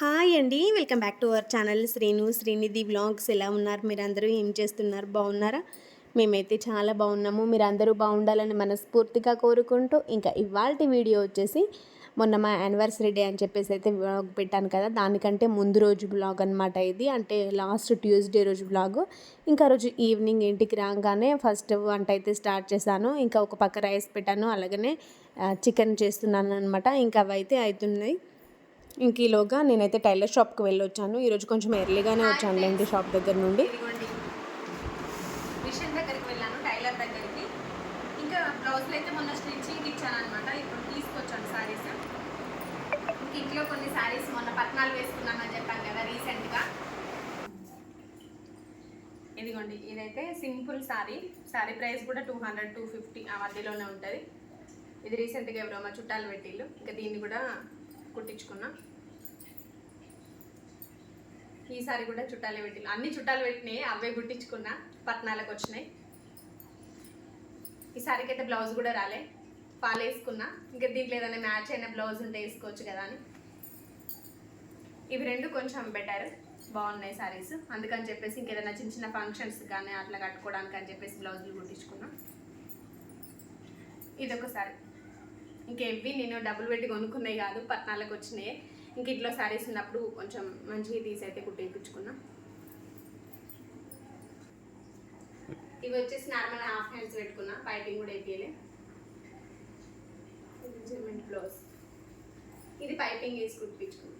Hi అండి. Welcome back to our channel. Srinu Srinidhi vlogs ఎలా ఉన్నారు? మీరందరూ ఏం చేస్తున్నారు? బాగున్నారా? మేమైతే చాలా బాగున్నాము. మీరందరూ బాగుండాలని మనస్ఫూర్తిగా కోరుకుంటూ ఇంకా ఇవాళ వీడియో వచ్చేసి మొన్న మా యానివర్సరీ డే అని చెప్పేసి అయితే బ్లాగ్ పెట్టాను కదా. దానికంటే ముందు రోజు బ్లాగ్ అనమాట ఇది. అంటే లాస్ట్ ట్యూస్డే రోజు బ్లాగ్ ఇంకా రోజు ఈవినింగ్ ఇంటికి రాగానే ఫస్ట్ వంట అయితే స్టార్ట్ చేశాను. ఇంకా ఒక పక్క రైస్ పెట్టాను. అలాగనే చికెన్ చేస్తున్నాను అనమాట ఇంకా అవి అయితే అవుతున్నాయి ఇంక ఈలోగా నేనైతే టైలర్ షాప్కి వెళ్ళి వచ్చాను ఈరోజు కొంచెం ఎర్లీగానే వచ్చాను లేండి షాప్ దగ్గర నుండి. ఇదిగోండి. మిషన్ దగ్గరికి వెళ్ళాను టైలర్ దగ్గరికి. ఇంకా బ్లౌజులు అయితే మొన్న స్టిచ్చింగ్ ఇచ్చాను అనమాట ఇప్పుడు తీసుకొచ్చాను శారీస్ ఇంక ఇంట్లో కొన్ని శారీస్ మొన్న పట్నాలు వేసుకున్నానని చెప్పాను కదా రీసెంట్గా. ఇదిగోండి ఇదైతే సింపుల్ శారీ శారీ ప్రైస్ కూడా టూ హండ్రెడ్ టూ ఫిఫ్టీ ఆ మధ్యలోనే ఉంటుంది. ఇది రీసెంట్గా ఎవరో మా చుట్టాలు పెట్టిళ్ళు. ఇంకా దీన్ని కూడా కుట్టించుకున్నా. ఈసారి కూడా చుట్టాలే పెట్టిన అన్ని చుట్టాలు పెట్టినాయి అవే కుట్టించుకున్నా పట్నాలకు వచ్చినాయి. ఈసారికి అయితే బ్లౌజ్ కూడా రాలే పాలు వేసుకున్నా. ఇంకా దీంట్లో ఏదైనా మ్యాచ్ అయిన బ్లౌజ్ ఉంటే వేసుకోవచ్చు కదా అని. ఇవి రెండు కొంచెం బెటర్ బాగున్నాయి సారీస్. అందుకని చెప్పేసి ఇంకేదైనా చిన్న చిన్న ఫంక్షన్స్ కానీ అట్లా కట్టుకోవడానికి అని చెప్పేసి బ్లౌజులు కుట్టించుకున్నా. ఇదొకసారి ఇంకేవి నేను డబ్బులు పెట్టి కొనుక్కున్నాయి కాదు పట్నాలకు వచ్చినాయి. ఇంక ఇంట్లో శారీస్ ఉన్నప్పుడు కొంచెం మంచిగా తీసి అయితే కుట్టించుకున్నా. ఇవి వచ్చేసి నార్మల్ హాఫ్ హ్యాండ్స్ పెట్టుకున్నా పైపింగ్ కూడా వేపియలే. బ్లౌజ్. ఇది పైపింగ్ వేసి కుట్టించుకున్నా.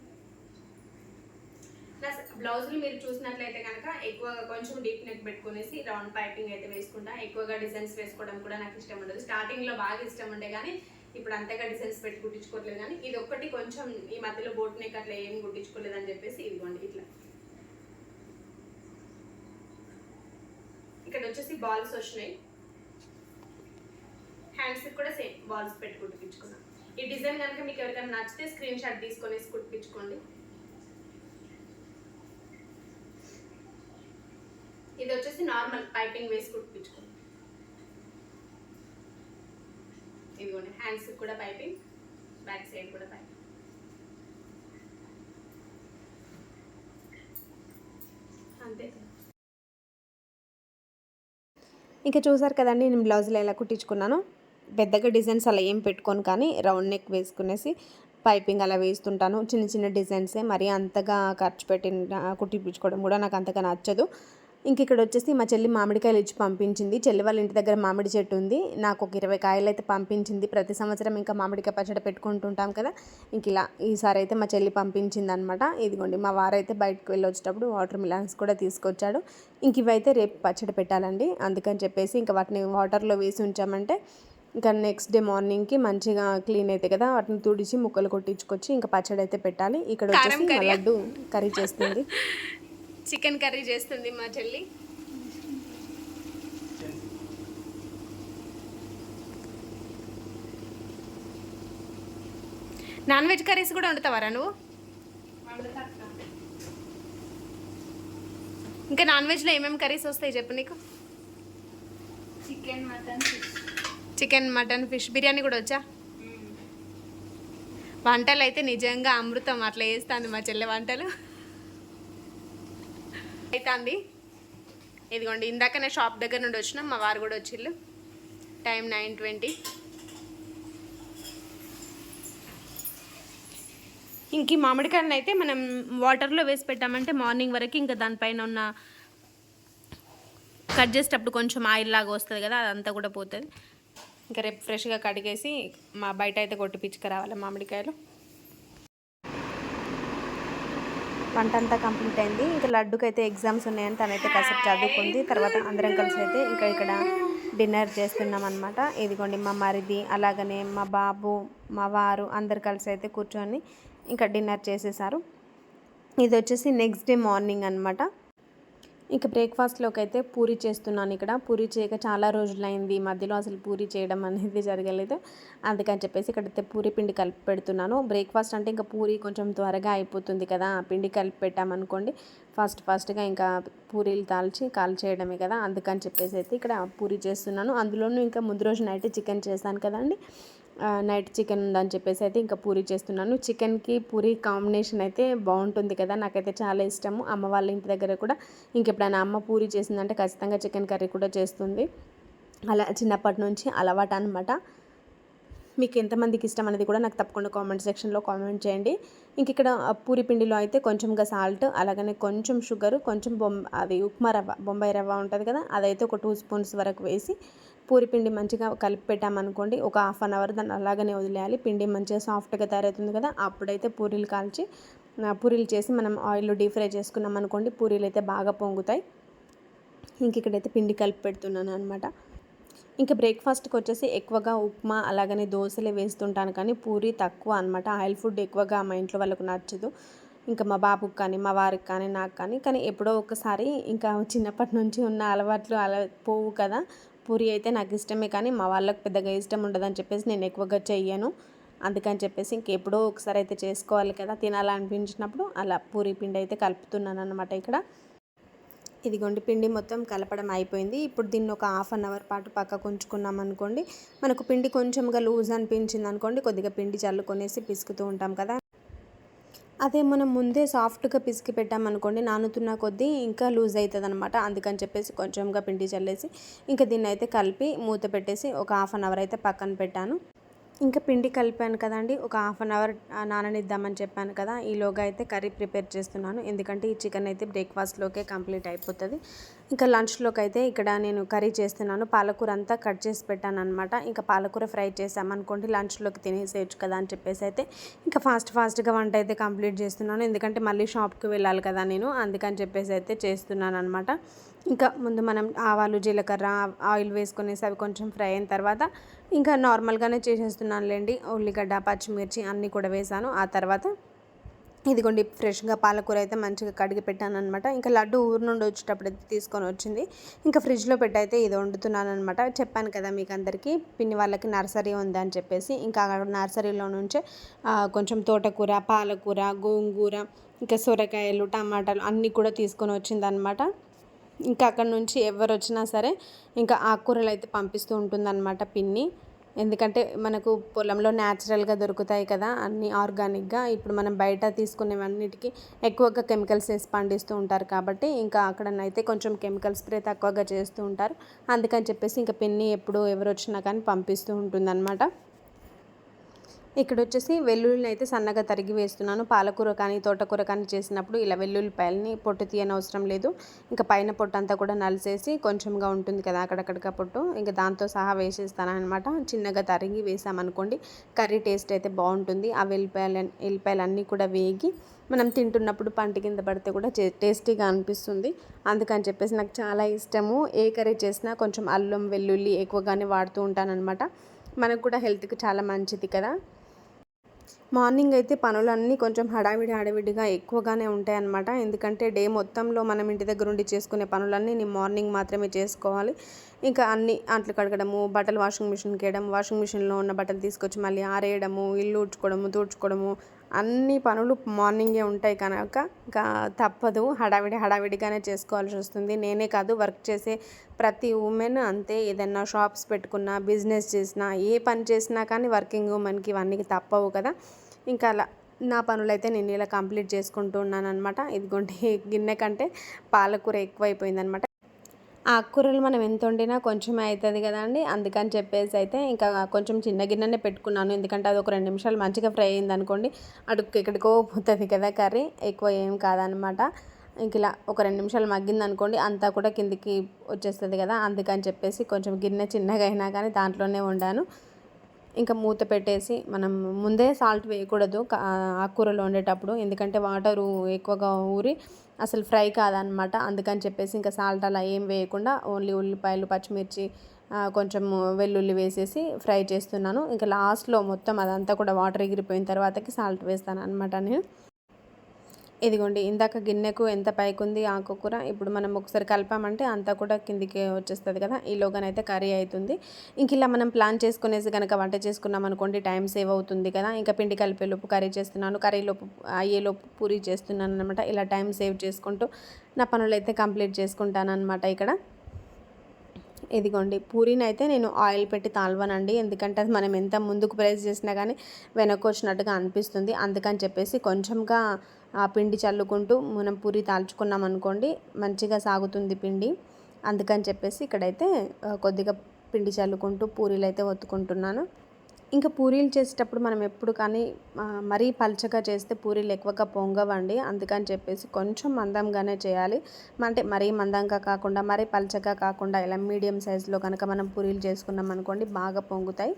నా బ్లౌజులు మీరు చూసినట్లయితే కనుక ఎక్కువగా కొంచెం డీప్ నెక్ పెట్టుకునేసి రౌండ్ పైపింగ్ అయితే వేసుకుంటా. ఎక్కువగా డిజైన్స్ వేసుకోవడం కూడా నాకు ఇష్టం ఉండదు. స్టార్టింగ్లో బాగా ఇష్టం ఉండే కానీ ఇప్పుడు అంతగా డిజైన్స్ పెట్టి కుట్టించుకోవట్లేదు కానీ ఇది ఒక్కటి కొంచెం ఈ మధ్యలో బోట్ నెక్ అట్లా ఏం కుట్టించుకోలేదు అని చెప్పేసి ఇదిగోండి ఇట్లా. ఇక్కడ వచ్చేసి బాల్స్ వచ్చినాయి. హ్యాండ్స్ కూడా సేమ్ బాల్స్ పెట్టి కుట్టించుకున్నాం. ఈ డిజైన్ కనుక మీకు ఎవరికైనా నచ్చితే స్క్రీన్ షాట్ తీసుకొని కుట్టించుకోండి. ఇది వచ్చేసి నార్మల్ పైపింగ్ వేసి కుట్టించుకోండి. ఇదిగోండి హ్యాండ్స్ కూడా పైపింగ్ బ్యాక్ సైడ్ కూడా పైపింగ్ అంతే. ఇంకా చూసారు కదండి నేను బ్లౌజులు ఎలా కుట్టించుకున్నాను. పెద్దగా డిజైన్స్ అలా ఏం పెట్టుకోను కానీ రౌండ్ నెక్ వేసుకునేసి పైపింగ్ అలా వేస్తుంటాను. చిన్న చిన్న డిజైన్సే మరి అంతగా ఖర్చు పెట్టి కుట్టించుకోవడం కూడా నాకు అంతగా నచ్చదు. ఇంక ఇక్కడ వచ్చేసి మా చెల్లి మామిడికాయలు ఇచ్చి పంపించింది. చెల్లి వాళ్ళ ఇంటి దగ్గర మామిడి చెట్టు ఉంది. నాకు ఒక ఇరవై కాయలు అయితే పంపించింది. ప్రతి సంవత్సరం ఇంకా మామిడికాయ పచ్చడి పెట్టుకుంటుంటాం కదా. ఇంక ఇలా ఈసారి అయితే మా చెల్లి పంపించింది అనమాట ఇదిగోండి మా వారైతే బయటకు వెళ్ళి వచ్చేటప్పుడు వాటర్ మిలాన్స్ కూడా తీసుకొచ్చాడు. ఇంక ఇవైతే రేపు పచ్చడి పెట్టాలండి. అందుకని చెప్పేసి ఇంకా వాటిని వాటర్లో వేసి ఉంచామంటే ఇంకా నెక్స్ట్ డే మార్నింగ్కి మంచిగా క్లీన్ అయితే కదా. వాటిని తుడిచి ముక్కలు కొట్టించుకొచ్చి ఇంకా పచ్చడి అయితే పెట్టాలి. ఇక్కడ వచ్చేసి లడ్డు కర్రీ చేస్తుంది. చికెన్ కర్రీ చేస్తుంది మా చెల్లి. నాన్ వెజ్ కర్రీస్ కూడా వండుతావారా నువ్వు? ఇంకా నాన్ వెజ్లో ఏమేమి కర్రీస్ వస్తాయి చెప్పు నీకు? Chicken mutton chicken mutton fish. Biryani కూడా వచ్చా? వంటలు అయితే నిజంగా అమృతం అట్లా వేస్తాను మా చెల్లె వంటలు. అవుతుంది ఇదిగోండి ఇందాక నేను షాప్ దగ్గర నుండి వచ్చినాం మా వారు కూడా వచ్చిళ్ళు. Time nine twenty. ఇంక ఈ మామిడికాయలను అయితే మనం వాటర్లో వేసి పెట్టామంటే మార్నింగ్ వరకు ఇంకా దానిపైన ఉన్న కట్ చేసేటప్పుడు కొంచెం ఆయిల్ లాగా వస్తుంది కదా అదంతా కూడా పోతుంది. ఇంకా రేపు ఫ్రెష్గా కడిగేసి మా బయట అయితే కొట్టి పిచ్చుకురావాలి మామిడికాయలు. వంట అంతా కంప్లీట్ అయింది. ఇంకా లడ్డుకి అయితే ఎగ్జామ్స్ ఉన్నాయని తనైతే కాసేపు చదువుకుంది. తర్వాత అందరం కలిసి అయితే ఇంకా ఇక్కడ డిన్నర్ చేస్తున్నాం అనమాట ఇదిగోండి మా మరిది అలాగనే మా బాబు మా వారు అందరు కలిసి అయితే కూర్చొని ఇంకా డిన్నర్ చేసేసారు. ఇది వచ్చేసి నెక్స్ట్ డే మార్నింగ్ అనమాట ఇంకా బ్రేక్ఫాస్ట్లోకి అయితే పూరి చేస్తున్నాను ఇక్కడ. పూరి చేయక చాలా రోజులైంది ఈ మధ్యలో అసలు పూరి చేయడం అనేది జరగలేదు. అందుకని చెప్పేసి ఇక్కడైతే పూరి పిండి కలిపి పెడుతున్నాను. బ్రేక్ఫాస్ట్ అంటే ఇంకా పూరి కొంచెం త్వరగా అయిపోతుంది కదా పిండి కలిపి పెట్టామనుకోండి ఫాస్ట్ ఫాస్ట్గా ఇంకా పూరీలు తాల్చి కాల్ చేయడమే కదా అందుకని చెప్పేసి అయితే ఇక్కడ పూరి చేస్తున్నాను. అందులోనూ ఇంకా ముందు రోజు నైట్ చికెన్ చేశాను కదండి. నైట్ చికెన్ ఉందని చెప్పేసి అయితే ఇంకా పూరి చేస్తున్నాను. చికెన్కి పూరి కాంబినేషన్ అయితే బాగుంటుంది కదా నాకైతే చాలా ఇష్టము. అమ్మ వాళ్ళ ఇంటి దగ్గర కూడా ఇంకెప్పుడైనా అమ్మ పూరి చేసిందంటే ఖచ్చితంగా చికెన్ కర్రీ కూడా చేస్తుంది. అలా చిన్నప్పటి నుంచి అలవాటు అనమాట మీకు ఎంతమందికి ఇష్టం అనేది కూడా నాకు తప్పకుండా కామెంట్ సెక్షన్లో కామెంట్ చేయండి. ఇంక ఇక్కడ పూరి పిండిలో అయితే కొంచెంగా సాల్ట్ అలాగనే కొంచెం షుగర్ కొంచెం బొమ్ అది ఉప్మా రవ్వ బొంబాయి రవ్వ ఉంటుంది కదా అదైతే ఒక టూ స్పూన్స్ వరకు వేసి పూరి పిండి మంచిగా కలిపి పెట్టామనుకోండి ఒక హాఫ్ అన్ అవర్ దాన్ని అలాగనే వదిలేయాలి. పిండి మంచిగా సాఫ్ట్గా తయారవుతుంది కదా అప్పుడైతే పూరీలు కాల్చి పూరీలు చేసి మనం ఆయిల్లో డీప్ ఫ్రై చేసుకున్నాం అనుకోండి పూరీలు అయితే బాగా పొంగుతాయి. ఇంక ఇక్కడైతే పిండి కలిపి పెడుతున్నాను అనమాట ఇంకా బ్రేక్ఫాస్ట్కి వచ్చేసి ఎక్కువగా ఉప్మా అలాగనే దోశలే వేస్తుంటాను. కానీ పూరి తక్కువ అనమాట ఆయిల్ ఫుడ్ ఎక్కువగా మా ఇంట్లో వాళ్ళకు నచ్చదు. ఇంకా మా బాబుకి కానీ మా వారికి కానీ నాకు కానీ. కానీ ఎప్పుడో ఒకసారి ఇంకా చిన్నప్పటి నుంచి ఉన్న అలవాట్లు అలా పోవు కదా. పూరి అయితే నాకు ఇష్టమే కానీ మా వాళ్ళకి పెద్దగా ఇష్టం ఉండదని చెప్పేసి నేను ఎక్కువగా చెయ్యను. అందుకని చెప్పేసి ఇంకెప్పుడో ఒకసారి అయితే చేసుకోవాలి కదా తినాలనిపించినప్పుడు అలా పూరి పిండి అయితే కలుపుతున్నాను అనమాట ఇక్కడ. ఇదిగోండి పిండి మొత్తం కలపడం అయిపోయింది. ఇప్పుడు దీన్ని ఒక హాఫ్ అన్ అవర్ పాటు పక్కకు ఉంచుకున్నాం అనుకోండి. మనకు పిండి కొంచెంగా లూజ్ అనిపించింది అనుకోండి కొద్దిగా పిండి చల్లుకొనేసి పిసుకుతూ ఉంటాం కదా. అదే మనం ముందే సాఫ్ట్గా పిసికి పెట్టామనుకోండి నానుతున్న కొద్దీ ఇంకా లూజ్ అవుతుంది అనమాట అందుకని చెప్పేసి కొంచెంగా పిండి చల్లేసి ఇంకా దీన్ని అయితే కలిపి మూత పెట్టేసి ఒక హాఫ్ అన్ అవర్ అయితే పక్కన పెట్టాను. ఇంకా పిండి కలిపాను కదండి. ఒక హాఫ్ అన్ అవర్ నాననిద్దామని చెప్పాను కదా. ఈలోగా అయితే కర్రీ ప్రిపేర్ చేస్తున్నాను. ఎందుకంటే ఈ చికెన్ అయితే బ్రేక్ఫాస్ట్లోకే కంప్లీట్ అయిపోతుంది. ఇంకా లంచ్లోకి అయితే ఇక్కడ నేను కర్రీ చేస్తున్నాను. పాలకూర అంతా కట్ చేసి పెట్టాను అనమాట ఇంకా పాలకూర ఫ్రై చేసామనుకోండి లంచ్లోకి తినేసేయచ్చు కదా అని చెప్పేసి అయితే ఇంకా ఫాస్ట్ ఫాస్ట్గా వంట అయితే కంప్లీట్ చేస్తున్నాను. ఎందుకంటే మళ్ళీ షాప్కి వెళ్ళాలి కదా నేను అందుకని చెప్పేసి అయితే చేస్తున్నాను అనమాట ఇంకా ముందు మనం ఆవాలు జీలకర్ర ఆయిల్ వేసుకునేసి అవి కొంచెం ఫ్రై అయిన తర్వాత ఇంకా నార్మల్గానే చేసేస్తున్నానులేండి. ఉల్లిగడ్డ పచ్చిమిర్చి అన్నీ కూడా వేసాను. ఆ తర్వాత ఇదిగోండి ఫ్రెష్గా పాలకూర అయితే మంచిగా కడిగి పెట్టాను అనమాట ఇంకా లడ్డు ఊరు నుండి వచ్చేటప్పుడు అయితే తీసుకొని వచ్చింది. ఇంకా ఫ్రిడ్జ్లో పెట్టయితే ఇది వండుతున్నాను అనమాట చెప్పాను కదా మీకు అందరికీ పిన్ని వాళ్ళకి నర్సరీ ఉంది అని చెప్పేసి. ఇంకా అక్కడ నర్సరీలో నుంచే కొంచెం తోటకూర పాలకూర గోంగూర ఇంకా సొరకాయలు టమాటాలు అన్నీ కూడా తీసుకొని వచ్చిందనమాట ఇంకా అక్కడ నుంచి ఎవరు వచ్చినా సరే ఇంకా ఆకుకూరలు అయితే పంపిస్తూ ఉంటుందన్నమాట పిన్ని. ఎందుకంటే మనకు పొలంలో న్యాచురల్గా దొరుకుతాయి కదా అన్ని ఆర్గానిక్గా. ఇప్పుడు మనం బయట తీసుకునేవన్నిటికీ ఎక్కువగా కెమికల్స్ వేసి పండిస్తూ ఉంటారు కాబట్టి ఇంకా అక్కడనైతే కొంచెం కెమికల్ స్ప్రే తక్కువగా చేస్తూ ఉంటారు. అందుకని చెప్పేసి ఇంకా పిన్ని ఎప్పుడు ఎవరు వచ్చినా కానీ పంపిస్తూ ఉంటుందన్నమాట. ఇక్కడ వచ్చేసి వెల్లుల్లిని అయితే సన్నగా తరిగి వేస్తున్నాను. పాలకూర కానీ తోటకూర కానీ చేసినప్పుడు ఇలా వెల్లుల్లిపాయలని పొట్టు తీయని అవసరం లేదు. ఇంకా పైన పొట్టు అంతా కూడా నలిసేసి కొంచెంగా ఉంటుంది కదా అక్కడక్కడిగా పొట్టు. ఇంకా దాంతో సహా వేసేస్తాను అనమాట చిన్నగా తరిగి వేసామనుకోండి కర్రీ టేస్ట్ అయితే బాగుంటుంది. ఆ వెల్లిపాయలు వెల్లిపాయలు అన్నీ కూడా వేగి మనం తింటున్నప్పుడు పంట కింద పడితే కూడా చే- టేస్టీగా అనిపిస్తుంది. అందుకని చెప్పేసి నాకు చాలా ఇష్టము. ఏ కర్రీ చేసినా కొంచెం అల్లం వెల్లుల్లి ఎక్కువగానే వాడుతూ ఉంటానన్నమాట. మనకు కూడా హెల్త్కి చాలా మంచిది కదా. మార్నింగ్ అయితే పనులన్నీ కొంచెం హడావిడి హడావిడిగా ఎక్కువగానే ఉంటాయి అన్నమాట ఎందుకంటే డే మొత్తంలో మనం ఇంటి దగ్గర ఉండి చేసుకునే పనులన్నీ నేను మార్నింగ్ మాత్రమే చేసుకోవాలి. ఇంకా అన్ని అంట్లు కడగడము బట్టలు వాషింగ్ మిషన్కి వేయడం వాషింగ్ మిషన్లో ఉన్న బట్టలు తీసుకొచ్చి మళ్ళీ ఆరేయడము ఇల్లు ఊడ్చుకోవడము తూడ్చుకోవడము అన్ని పనులు మార్నింగే ఉంటాయి కనుక ఇంకా తప్పదు. హడావిడి హడావిడిగానే చేసుకోవాల్సి వస్తుంది. నేనే కాదు వర్క్ చేసే ప్రతి ఉమెన్ అంతే. ఏదైనా షాప్స్ పెట్టుకున్నా బిజినెస్ చేసినా ఏ పని చేసినా కానీ వర్కింగ్ ఉమెన్కి ఇవన్నీ తప్పవు కదా. ఇంకా అలా నా పనులైతే నేను ఇలా కంప్లీట్ చేసుకుంటూ ఉన్నాను అనమాట ఇదిగోండి గిన్నె కంటే పాలకూర ఎక్కువైపోయిందనమాట ఆకుకూరలు మనం ఎంత వండినా కొంచెమే అవుతుంది కదండి అందుకని చెప్పేసి అయితే ఇంకా కొంచెం చిన్న గిన్నెనే పెట్టుకున్నాను. ఎందుకంటే అది ఒక రెండు నిమిషాలు మంచిగా ఫ్రై అయింది అనుకోండి అడుగు ఎక్కడికో పోతుంది కదా కర్రీ. ఎక్కువ ఏం కాదనమాట ఇంక ఇలా ఒక రెండు నిమిషాలు మగ్గింది అనుకోండి అంతా కూడా కిందికి వచ్చేస్తుంది కదా. అందుకని చెప్పేసి కొంచెం గిన్నె చిన్నగా అయినా కానీ దాంట్లోనే వండాను. ఇంకా మూత పెట్టేసి మనం ముందే సాల్ట్ వేయకూడదు ఆకుకూరలో వండేటప్పుడు. ఎందుకంటే వాటరు ఎక్కువగా ఊరి అసలు ఫ్రై కాదనమాట. అందుకని చెప్పేసి ఇంకా సాల్ట్ అలా ఏం వేయకుండా ఓన్లీ ఉల్లిపాయలు పచ్చిమిర్చి కొంచెం వెల్లుల్లి వేసేసి ఫ్రై చేస్తున్నాను. ఇంకా లాస్ట్లో మొత్తం అదంతా కూడా వాటర్ ఎగిరిపోయిన తర్వాతకి సాల్ట్ వేస్తాను అనమాట నేను. ఇదిగోండి ఇందాక గిన్నెకు ఎంత పైకి ఉంది ఆకుకూర ఇప్పుడు మనం ఒకసారి కలిపామంటే అంతా కూడా కిందికి వచ్చేస్తుంది కదా ఈలోగానైతే కర్రీ అవుతుంది ఇంక ఇలా మనం ప్లాన్ చేసుకునేసి కనుక వంట చేసుకున్నాం అనుకోండి టైం సేవ్ అవుతుంది కదా. ఇంకా పిండి కలిపే లోపు కర్రీ చేస్తున్నాను కర్రీ లోపు అయ్యేలోపు పూరి చేస్తున్నాను అనమాట ఇలా టైం సేవ్ చేసుకుంటూ నా పనులు అయితే కంప్లీట్ చేసుకుంటాను అనమాట ఇక్కడ. ఇదిగోండి పూరీని అయితే నేను ఆయిల్ పెట్టి తాల్వనండి. ఎందుకంటే అది మనం ఎంత ముందుకు ప్రెస్ చేసినా కానీ వెనక్కి వచ్చినట్టుగా అనిపిస్తుంది. అందుకని చెప్పేసి కొంచెంగా ఆ పిండి చల్లుకుంటూ మనం పూరి తాల్చుకున్నాం అనుకోండి మంచిగా సాగుతుంది పిండి. అందుకని చెప్పేసి ఇక్కడైతే కొద్దిగా పిండి చల్లుకుంటూ పూరీలు అయితే ఒత్తుకుంటున్నాను. ఇంకా పూరీలు చేసేటప్పుడు మనం ఎప్పుడు కానీ మరీ పల్చగా చేస్తే పూరీలు ఎక్కువగా పొంగవండి. అందుకని చెప్పేసి కొంచెం మందంగానే చేయాలి. అంటే మరీ మందంగా కాకుండా మరీ పల్చగా కాకుండా ఇలా మీడియం సైజులో కనుక మనం పూరీలు చేసుకున్నాం అనుకోండి బాగా పొంగుతాయి.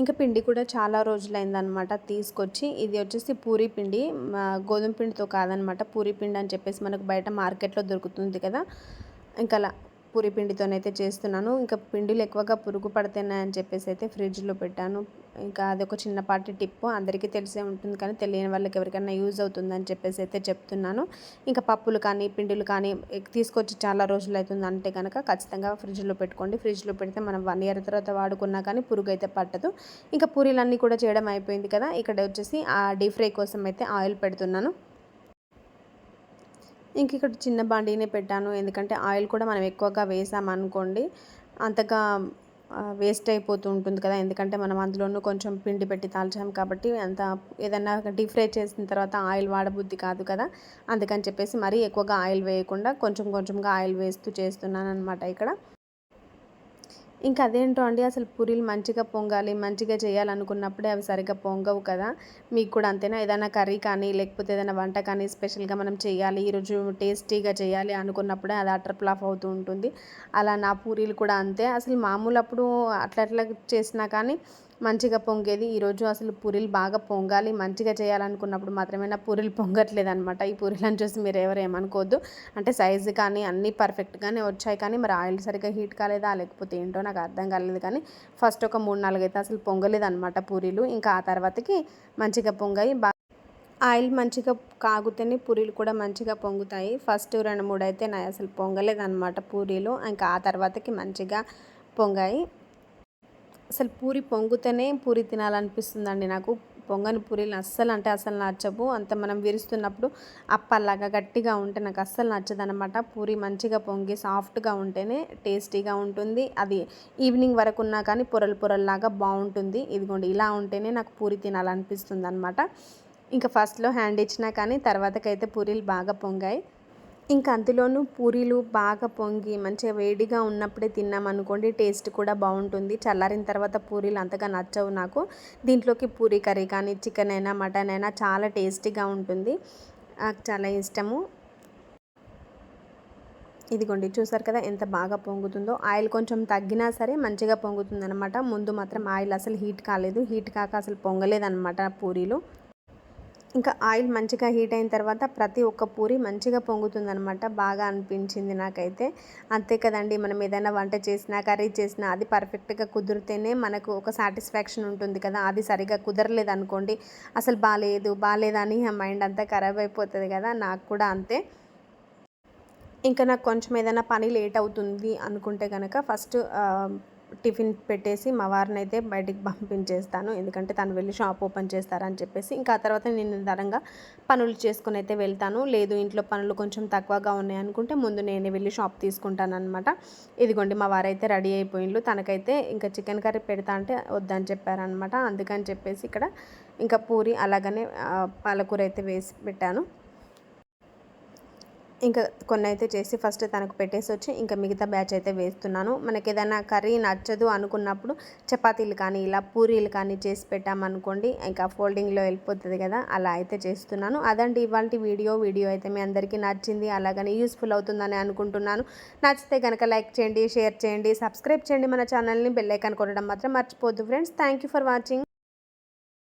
ఇంకా పిండి కూడా చాలా రోజులైందనమాట తీసుకొచ్చి ఇది వచ్చేసి పూరీ పిండి. మా గోధుమ పిండితో కాదనమాట పూరీ పిండి అని చెప్పేసి మనకు బయట మార్కెట్లో దొరుకుతుంది కదా. ఇంకా అలా పూరి పిండితోనైతే చేస్తున్నాను. ఇంకా పిండిలు ఎక్కువగా పురుగు పడుతున్నాయని చెప్పేసి అయితే ఫ్రిడ్జ్లో పెట్టాను. ఇంకా అది ఒక చిన్నపాటి టిప్ అందరికీ తెలిసే ఉంటుంది కానీ తెలియని వాళ్ళకి ఎవరికైనా యూజ్ అవుతుందని చెప్పేసి అయితే చెప్తున్నాను. ఇంకా పప్పులు కానీ పిండిలు కానీ తీసుకొచ్చి చాలా రోజులు అవుతుంది అంటే కనుక ఖచ్చితంగా ఫ్రిడ్జ్లో పెట్టుకోండి. ఫ్రిడ్జ్లో పెడితే మనం వన్ ఇయర్ తర్వాత వాడుకున్నా కానీ పురుగు అయితే పట్టదు. ఇంకా పూరీలన్నీ కూడా చేయడం అయిపోయింది కదా. ఇక్కడ వచ్చేసి ఆ డీప్ ఫ్రై కోసం అయితే ఆయిల్ పెడుతున్నాను. ఇంక ఇక్కడ చిన్న బండినే పెట్టాను. ఎందుకంటే ఆయిల్ కూడా మనం ఎక్కువగా వేసామనుకోండి అంతగా వేస్ట్ అయిపోతూ ఉంటుంది కదా. ఎందుకంటే మనం అందులోనూ కొంచెం పిండి పెట్టి తాల్చాం కాబట్టి అంత ఏదన్నా డీప్ ఫ్రై చేసిన తర్వాత ఆయిల్ వాడబుద్ధి కాదు కదా. అందుకని చెప్పేసి మరీ ఎక్కువగా ఆయిల్ వేయకుండా కొంచెం కొంచెంగా ఆయిల్ వేస్తూ చేస్తున్నాను అనమాట ఇక్కడ. ఇంకా అదేంటో అండి అసలు పూరీలు మంచిగా పొంగాలి మంచిగా చేయాలనుకున్నప్పుడే అవి సరిగ్గా పొంగవు కదా. మీకు కూడా అంతేనా? ఏదైనా కర్రీ కానీ లేకపోతే ఏదైనా వంట కానీ స్పెషల్గా మనం చేయాలి ఈరోజు టేస్టీగా చేయాలి అనుకున్నప్పుడే అది అటర్ అవుతూ ఉంటుంది. అలా నా పూరీలు కూడా అంతే. అసలు మామూలు అప్పుడు అట్లా అట్లా చేసినా కానీ మంచిగా పొంగేది. ఈరోజు అసలు పూరీలు బాగా పొంగాలి మంచిగా చేయాలనుకున్నప్పుడు మాత్రమే నా పూరీలు పొంగట్లేదు అనమాట ఈ పూరీలను చూసి మీరు ఎవరు ఏమనుకోవద్దు. అంటే సైజు కానీ అన్నీ పర్ఫెక్ట్గానే వచ్చాయి. కానీ మరి ఆయిల్ సరిగ్గా హీట్ కాలేదా? లేకపోతే ఏంటో నాకు అర్థం కాలేదు. కానీ ఫస్ట్ ఒక మూడు నాలుగు అయితే అసలు పొంగలేదు అనమాట పూరీలు. ఇంకా ఆ తర్వాతకి మంచిగా పొంగాయి. ఆయిల్ మంచిగా కాగుతేనే పూరీలు కూడా మంచిగా పొంగుతాయి. ఫస్ట్ రెండు మూడు అయితే నా అసలు పొంగలేదన్నమాట పూరీలు. ఇంకా ఆ తర్వాతకి మంచిగా పొంగాయి. అసలు పూరి పొంగుతేనే పూరి తినాలనిపిస్తుందండి నాకు. పొంగని పూరీలు అస్సలు అంటే అసలు నచ్చవు. అంత మనం విరుస్తున్నప్పుడు అప్పల్లాగా గట్టిగా ఉంటే నాకు అస్సలు నచ్చదనమాట పూరి మంచిగా పొంగి సాఫ్ట్గా ఉంటేనే టేస్టీగా ఉంటుంది. అది ఈవినింగ్ వరకు ఉన్నా కానీ పొరలు పొరల్లాగా బాగుంటుంది. ఇదిగోండి ఇలా ఉంటేనే నాకు పూరి తినాలనిపిస్తుంది అనమాట ఇంకా ఫస్ట్లో హ్యాండ్ ఇచ్చినా కానీ తర్వాతకైతే పూరీలు బాగా పొంగాయి. ఇంకా అందులోనూ పూరీలు బాగా పొంగి మంచిగా వేడిగా ఉన్నప్పుడే తిన్నామనుకోండి టేస్ట్ కూడా బాగుంటుంది. చల్లారిన తర్వాత పూరీలు అంతగా నచ్చవు నాకు. దీంట్లోకి పూరీ కర్రీ కానీ చికెన్ అయినా మటన్ అయినా చాలా టేస్టీగా ఉంటుంది. నాకు చాలా ఇష్టము. ఇదిగోండి చూసారు కదా ఎంత బాగా పొంగుతుందో. ఆయిల్ కొంచెం తగ్గినా సరే మంచిగా పొంగుతుంది అనమాట ముందు మాత్రం ఆయిల్ అసలు హీట్ కాలేదు. హీట్ కాక అసలు పొంగలేదన్నమాట పూరీలు. ఇంకా ఆయిల్ మంచిగా హీట్ అయిన తర్వాత ప్రతి ఒక్క పూరి మంచిగా పొంగుతుందనమాట బాగా అనిపించింది నాకైతే. అంతే కదండి మనం ఏదైనా వంట చేసినా కర్రీ చేసినా అది పర్ఫెక్ట్గా కుదిరితేనే మనకు ఒక సాటిస్ఫాక్షన్ ఉంటుంది కదా. అది సరిగా కుదరలేదు అనుకోండి అసలు బాగాలేదు బాగాలేదని ఆ మైండ్ అంతా ఖరాబ్ అయిపోతుంది కదా. నాకు కూడా అంతే. ఇంకా నాకు కొంచెం ఏదైనా పని లేట్ అవుతుంది అనుకుంటే కనుక ఫస్ట్ టిఫిన్ పెట్టేసి మా వారిని అయితే బయటికి పంపించేస్తాను. ఎందుకంటే తను వెళ్ళి షాప్ ఓపెన్ చేస్తారని చెప్పేసి ఇంకా తర్వాత నేను నిదానంగా పనులు చేసుకుని అయితే వెళ్తాను. లేదు ఇంట్లో పనులు కొంచెం తక్కువగా ఉన్నాయి అనుకుంటే ముందు నేనే వెళ్ళి షాప్ తీసుకుంటాను అనమాట ఇదిగోండి మా వారైతే రెడీ అయిపోయిండ్రు తనకైతే ఇంకా చికెన్ కర్రీ పెడతా అంటే వద్దని చెప్పారనమాట అందుకని చెప్పేసి ఇక్కడ ఇంకా పూరి అలాగనే పాలకూర అయితే వేసి పెట్టాను. ఇంకా కొన్ని అయితే చేసి ఫస్ట్ తనకు పెట్టేసి వచ్చి ఇంకా మిగతా బ్యాచ్ అయితే వేస్తున్నాను. మనకి ఏదైనా కర్రీ నచ్చదు అనుకున్నప్పుడు చపాతీలు కానీ ఇలా పూరీలు కానీ చేసి పెట్టామనుకోండి ఇంకా ఫోల్డింగ్లో వెళ్ళిపోతుంది కదా అలా అయితే చేస్తున్నాను. అదండి ఇవాళ వీడియో. వీడియో అయితే మీ అందరికీ నచ్చింది అలాగని యూస్ఫుల్ అవుతుందని అనుకుంటున్నాను. నచ్చితే కనుక లైక్ చేయండి షేర్ చేయండి సబ్స్క్రైబ్ చేయండి మన ఛానల్ని బెల్లైకాన్ కొట్టడం మాత్రం మర్చిపోద్దు friends thank you for watching.